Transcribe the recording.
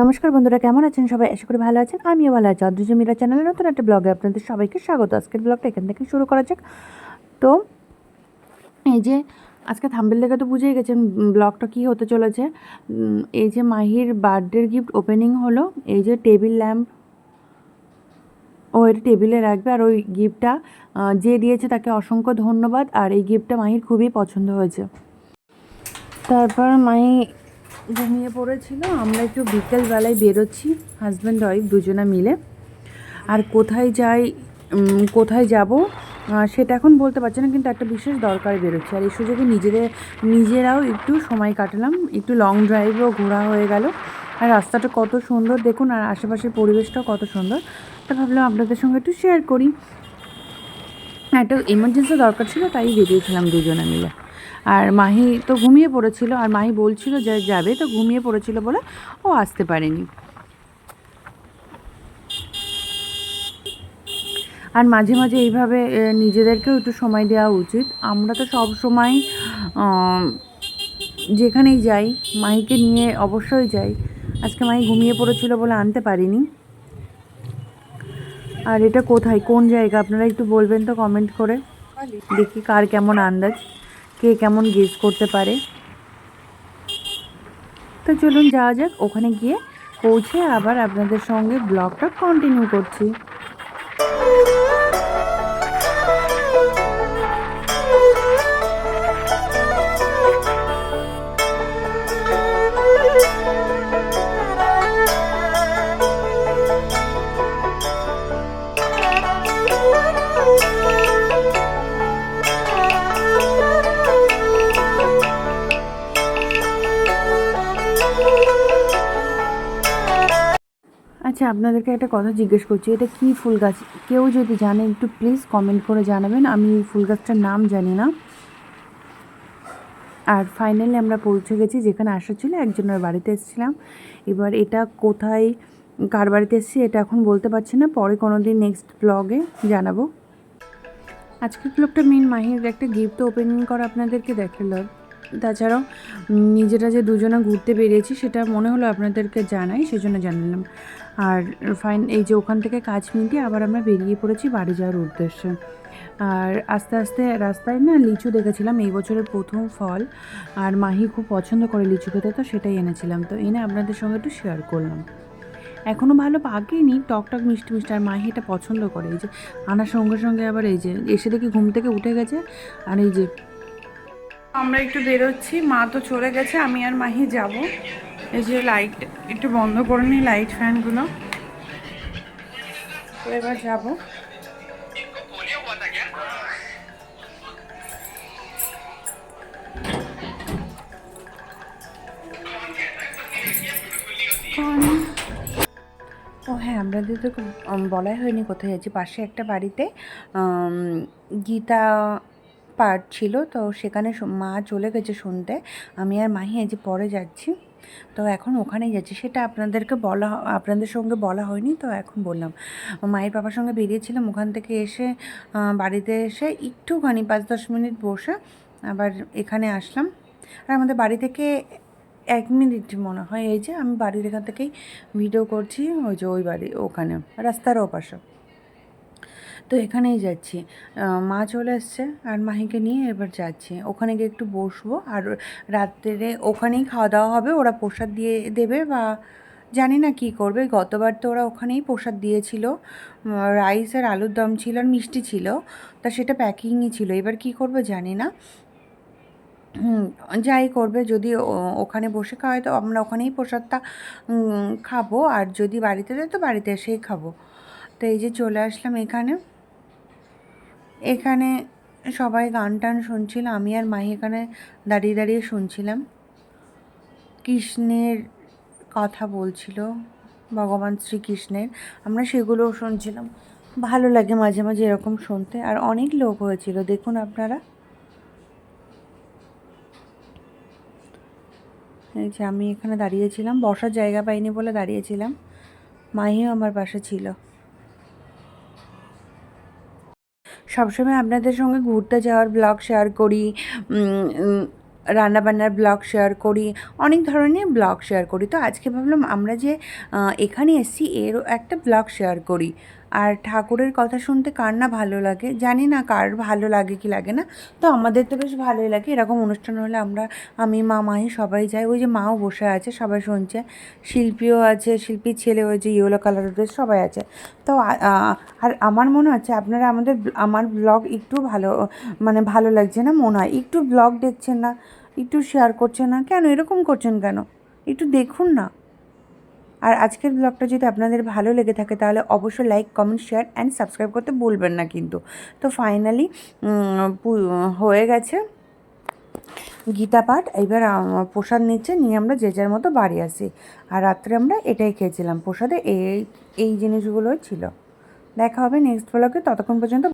নমস্কার বন্ধুরা, কেমন আছেন সবাই? আশা করি ভালো আছেন। আমিও ভালো আছি। অদ্রিজ মিরা চ্যানেলের নতুন একটা ব্লগে আপনাদের সবাইকে স্বাগত। আজকের ব্লগটা এখান থেকে শুরু করা যাক। তো, এই যে, আজকে থাম্বেল দেখে তো বুঝেই গেছেন ব্লগটা কী হতে চলেছে। এই যে মাহির বার্থডের গিফট ওপেনিং হলো। এই যে টেবিল ল্যাম্প, ও এটা টেবিলে রাখবে আর ওই গিফটটা যে দিয়েছে তাকে অসংখ্য ধন্যবাদ। আর এই গিফটটা মাহির খুবই পছন্দ হয়েছে। তারপর মাহি ঘুমিয়ে পড়েছিল। আমরা একটু বিকেলবেলায় বেরোচ্ছি হাজব্যান্ড ওয়াইফ দুজনে মিলে। আর কোথায় যাই কোথায় যাব সেটা এখন বলতে পারছি না, কিন্তু একটা বিশেষ দরকার বেরোচ্ছি। আর এই সুযোগে নিজেদের, নিজেরাও একটু সময় কাটালাম। একটু লং ড্রাইভও ঘোরা হয়ে গেল। আর রাস্তাটা কত সুন্দর, দেখুন, আর আশেপাশের পরিবেশটাও কত সুন্দর। তা ভাবলাম আপনাদের সঙ্গে একটু শেয়ার করি। একটা এমার্জেন্সি দরকার ছিল, তাই বেরিয়েছিলাম দুজনে মিলে। আর মাহি তো ঘুমিয়ে পড়েছিল, আর মাহি বলছিল যে যাবে, তো ঘুমিয়ে পড়েছিল বলে ও আসতে পারেনি। আর মাঝে মাঝে এইভাবে নিজেদেরকেও একটু সময় দেওয়া উচিত। আমরা তো সব সময় যেখানেই যাই, মাহিকে নিয়ে অবশ্যই যাই। আজকে মাহি ঘুমিয়ে পড়েছিল বলে আনতে পারিনি। আর এটা কোথায়, কোন জায়গা, আপনারা একটু বলবেন তো কমেন্ট করে। দেখি কার কেমন আন্দাজ। কে কেমন গেস করতে পারে? তো চলুন যাওয়া যাক, ওখানে গিয়ে পৌঁছে আবার আপনাদের সঙ্গে ব্লগটা কন্টিনিউ করছি। আচ্ছা আপনাদেরকে একটা কথা জিজ্ঞেস করছি, এটা কি ফুল গাছ? কেউ যদি জানে, একটু প্লিজ কমেন্ট করে জানাবেন। আমি এই ফুল গাছটার নাম জানি না। আর ফাইনালি আমরা পৌঁছে গেছি, যেখানে আসা ছিল একজনের বাড়িতে এসেছিলাম। এবার এটা কোথায়, কার বাড়িতে এসেছি এটা এখন বলতে পারছি না। পরে কোনো দিন নেক্সট ব্লগে জানাব। আজকের ব্লগটা মেন মাহির একটা গিফট ওপেনিং করা আপনাদেরকে দেখাল। তাছাড়াও নিজেরা যে দুজনে ঘুরতে বেরিয়েছি সেটা মনে হলো আপনাদেরকে জানাই, সেজন্য জানালাম। আর ফাইন, এই যে ওখান থেকে কাজ মিটিয়ে আবার আমরা বেরিয়ে পড়েছি বাড়ি যাওয়ার উদ্দেশ্যে। আর আস্তে আস্তে রাস্তায় না লিচু দেখেছিলাম, এই বছরের প্রথম ফল। আর মাহি খুব পছন্দ করে লিচু খেতে, তো সেটাই এনেছিলাম। তো এনে আপনাদের সঙ্গে একটু শেয়ার করলাম। এখনও ভালো পাকেনি টক টক মিষ্টি মিষ্টি, আর মাহি এটা পছন্দ করে। এই যে আনার সঙ্গে সঙ্গে আবার এই যে, এসে দেখি ঘুম থেকে উঠে গেছে। আর এই যে আমরা একটু বেরোচ্ছি, মা তো চলে গেছে, আমি আর মাহি যাব। এই যে লাইট একটু বন্ধ করে নিই লাইট ফ্যানগুলো এবার যাব। ও হ্যাঁ আপনাদের তো বলাই হয়নি কোথায় যাচ্ছি। পাশে একটা বাড়িতে গীতা পাঠ ছিল, তো সেখানে মা চলে গেছে শুনতে। আমি আর মাহি আজ পরে যাচ্ছি। তো এখন ওখানেই যাচ্ছি। সেটা আপনাদেরকে বলা আপনাদের সঙ্গে বলা হয়নি, তো এখন বললাম। মায়ের বাবার সঙ্গে বেরিয়েছিলাম ওখান থেকে এসে বাড়িতে এসে একটুখানি পাঁচ দশ মিনিট বসে আবার এখানে আসলাম। আর আমাদের বাড়ি থেকে এক মিনিট মনে হয়, এই যে আমি বাড়ির এখান থেকেই ভিডিও করছি, ওই যে ওই বাড়ি, ওখানে, রাস্তার ওপাশে। তো এখানেই যাচ্ছি। মা চলে এসছে আর মাহিকে নিয়ে এবার যাচ্ছি। ওখানে গিয়ে একটু বসবো আর রাত্রে ওখানেই খাওয়া দাওয়া হবে। ওরা প্রসাদ দিয়ে দেবে বা জানি না কি করবে। গতবার তো ওরা ওখানেই প্রসাদ দিয়েছিল। রাইস আর আলুর দম ছিল আর মিষ্টি ছিল। তা সেটা প্যাকিংই ছিল। এবার কি করবে জানি না। যাই করবে। যদি ওখানে বসে খাওয়ায় তো আমরা ওখানেই প্রসাদটা খাব। আর যদি বাড়িতে দেয় তো বাড়িতে এসেই খাব। তো এই যে চলে আসলাম এখানে। এখানে সবাই গান টান শুনছিল। আমি আর মাহি এখানে দাঁড়িয়ে দাঁড়িয়ে শুনছিলাম। কৃষ্ণের কথা বলছিল, ভগবান শ্রীকৃষ্ণের। আমরা সেগুলোও শুনছিলাম। ভালো লাগে মাঝে মাঝে এরকম শুনতে। আর অনেক লোক হয়েছিল, দেখুন আপনারা। এই যে আমি এখানে দাঁড়িয়েছিলাম। বসার জায়গা পাইনি বলে দাঁড়িয়েছিলাম। মাহিও আমার পাশে ছিল। সবসময় আপনাদের সঙ্গে ঘুরতে যাওয়ার ব্লগ শেয়ার করি রান্নাবান্নার ব্লগ শেয়ার করি, অনেক ধরনের ব্লগ শেয়ার করি। তো আজকে ভাবলাম আমরা যে এখানে এসছি, এরও একটা ব্লগ শেয়ার করি। আর ঠাকুরের কথা শুনতে কার না ভালো লাগে? জানি না কার ভালো লাগে কি লাগে না। তো আমাদের তো বেশ ভালোই লাগে। এরকম অনুষ্ঠান হলে আমরা, আমি, মা, মাহি সবাই যাই। ওই যে মাও বসে আছে, সবাই শুনছে। শিল্পীও আছে শিল্পীর ছেলে ওই যে ইয়েলো কালারের ড্রেস সবাই আছে। তো আর আমার মনে হচ্ছে আপনারা আমাদের আমার ব্লগ একটু ভালো মানে ভালো লাগছে না মনে হয়? একটু ব্লগ দেখছেন না, একটু শেয়ার করছেন না? কেন এরকম করছেন কেন? একটু দেখুন না। আর আজকের ব্লগটা যদি আপনাদের ভালো লেগে থাকে, তাহলে অবশ্যই like comment share and subscribe করতে ভুলবেন না কিন্তু। তো ফাইনালি হয়ে গেছে গীতা পাঠ। এবার প্রসাদ নিচ্ছে, নিয়ে আমরা যে যার মতো বাড়ি আসি। আর রাত্রে আমরা এটাই খেয়েছিলাম। প্রসাদে এই এই জিনিসগুলোই ছিল। দেখা হবে নেক্সট ব্লগে ততক্ষণ পর্যন্ত